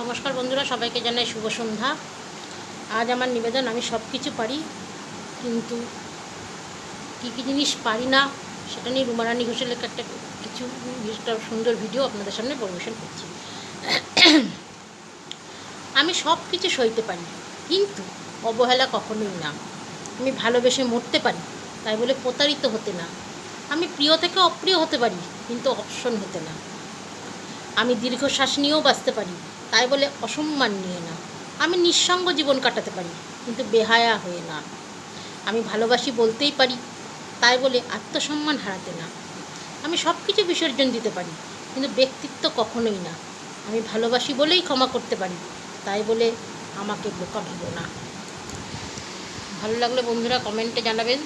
নমস্কার বন্ধুরা, সবাইকে জানাই শুভ সন্ধ্যা। আজ আমার নিবেদন, আমি সব কিছু পারি, কিন্তু কী কী জিনিস পারি না, সেটা নিয়ে রুমারানি ঘোষের লেখা একটা কিছু একটা সুন্দর ভিডিও আপনাদের সামনে পরিবেশন করছি। আমি সব কিছু সইতে পারি, কিন্তু অবহেলা কখনোই না। আমি ভালোবেসে মরতে পারি, তাই বলে প্রতারিত হতে না। আমি প্রিয় থেকে অপ্রিয় হতে পারি, কিন্তু অপশন হতে না। আমি দীর্ঘশ্বাস নিয়েও বাঁচতে পারি তাই বলে অসম্মান নিয়ে না। আমি নিঃসঙ্গ জীবন কাটাতে পারি, কিন্তু বেহায়া হয়ে না। আমি ভালোবাসি বলতেই পারি, তাই বলে আত্মসম্মান হারাতে না। আমি সব কিছু বিসর্জন দিতে পারি, কিন্তু ব্যক্তিত্ব কখনোই না। আমি ভালোবাসি বলেই ক্ষমা করতে পারি, তাই বলে আমাকে বোকা ভেবো না। ভালো লাগলে বন্ধুরা কমেন্টে জানাবেন।